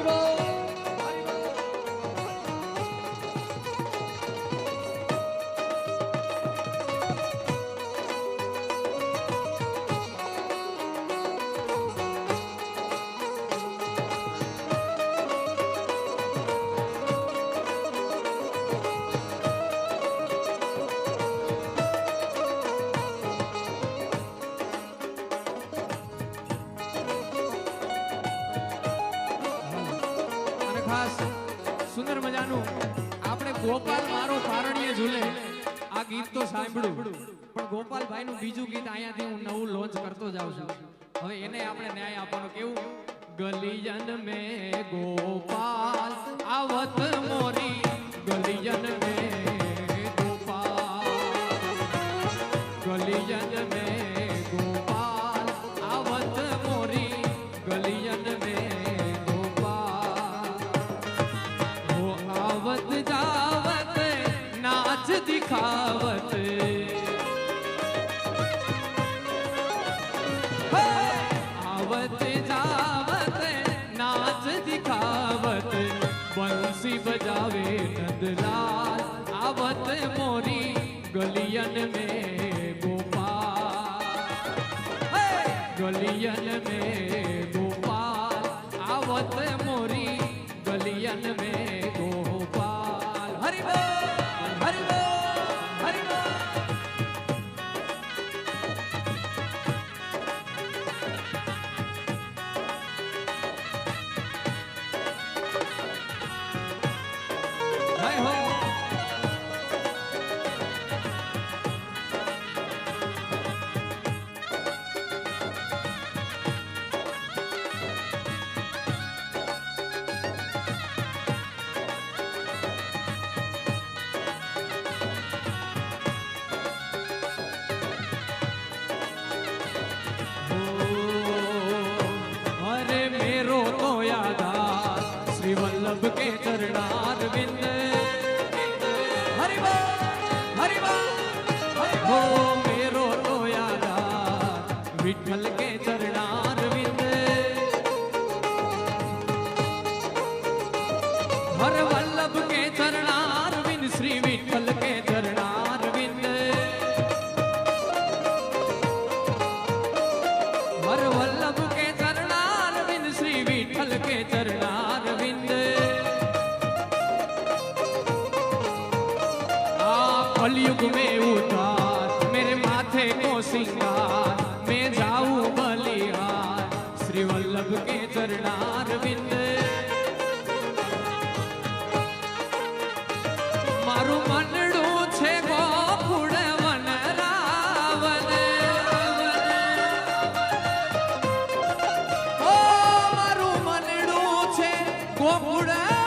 Arriba! ખાસ સુંદર મજાનું. આપણે ગોપાલ મારો પારણીય ઝૂલે. આ ગીત તો સાંભળ્યું પણ ગોપાલભાઈ નું બીજું ગીત અહીંયાથી હું નવું લોન્ચ કરતો જાઉં છું. હવે એને આપણે ન્યાય આપવાનો કેવું? ગલિયન મે ગોપાલ, આવત મોરી ગલિયન બંસી બજાવે નંદલાલ, આવત મોરી ગલિયન મે ગોપાલ. ગલિયન મે ગોપાલ, આવત મોરી ગલિયન મે ગોપાલ. હરિ! ચરણાર વિંદ હરિબા હરિબા હો મેરો રોયાદાર વિઠ્ઠલ કે ચરણાર નમસ્કાર મારું મનડું છે ગોફુડ વન મારું મનડું છે ગોફુડ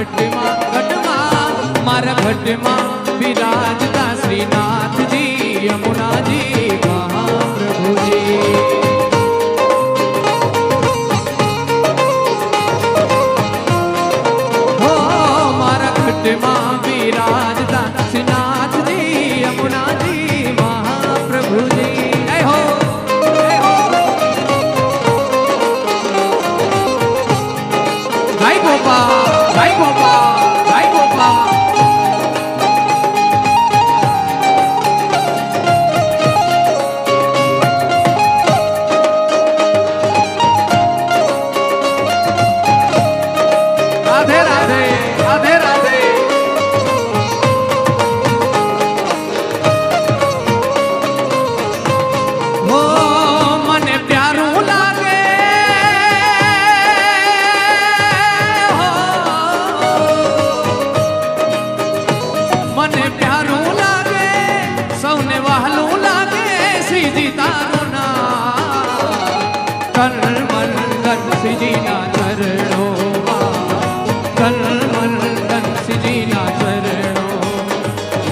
ઘટમાં ઘટમાં મારા ભટ્ટમાં બિરાજતા શ્રીનાથજી યમુનાજી. તન મન ધન શ્રીજીના ચરણોમાં તન મન ધન શ્રીજીના ચરણો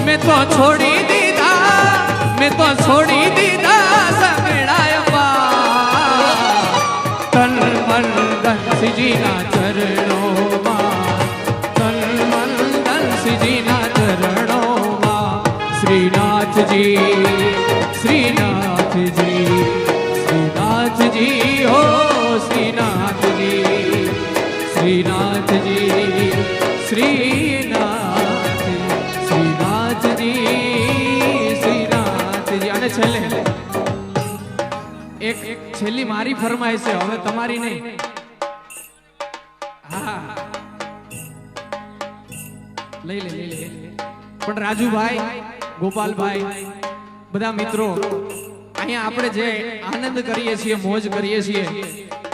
મેં તો છોડી દીધા મેં તો છોડી દીધા તન મન ધન શ્રીજીના ચરણોમાં તન મન ધન શ્રીજીના ચરણોમાં, શ્રીનાથજી. છેલ્લી મારી ફરમાય છે, હવે તમારી નહીં. લઈ લે લઈ લે. પણ રાજુભાઈ, ગોપાલભાઈ, બધા મિત્રો, અહીંયા આપણે જે આનંદ કરીએ છીએ, મોજ કરીએ છીએ,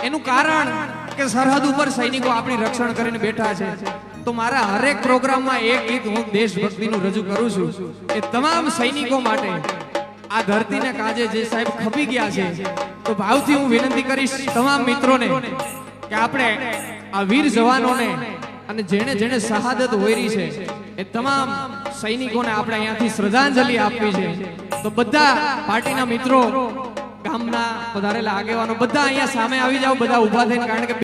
એનું કારણ કે સરહદ ઉપર સૈનિકો આપણી રક્ષણ કરીને બેઠા છે. તો મારા હરેક પ્રોગ્રામમાં એક ગીત હું દેશભક્તિનું રજૂ કરું છું. એ તમામ સૈનિકો માટે આ ધરતીને કાજે જે સાહેબ ખપી ગયા છે, તો ભાવથી હું વિનંતી કરીશ તમામ મિત્રોને કે આપણે આ વીર જવાનોને અને જેણે જેણે શહાદત હોયરી છે, એ તમામ સૈનિકોને આપણે અહીંયાથી શ્રદ્ધાંજલિ આપવી છે. તો બધા પાર્ટીના મિત્રો, ગામના પધારેલા આગેવાનો, બધા અહીંયા સામે આવી જાઓ, બધા ઊભા થઈને, કારણ કે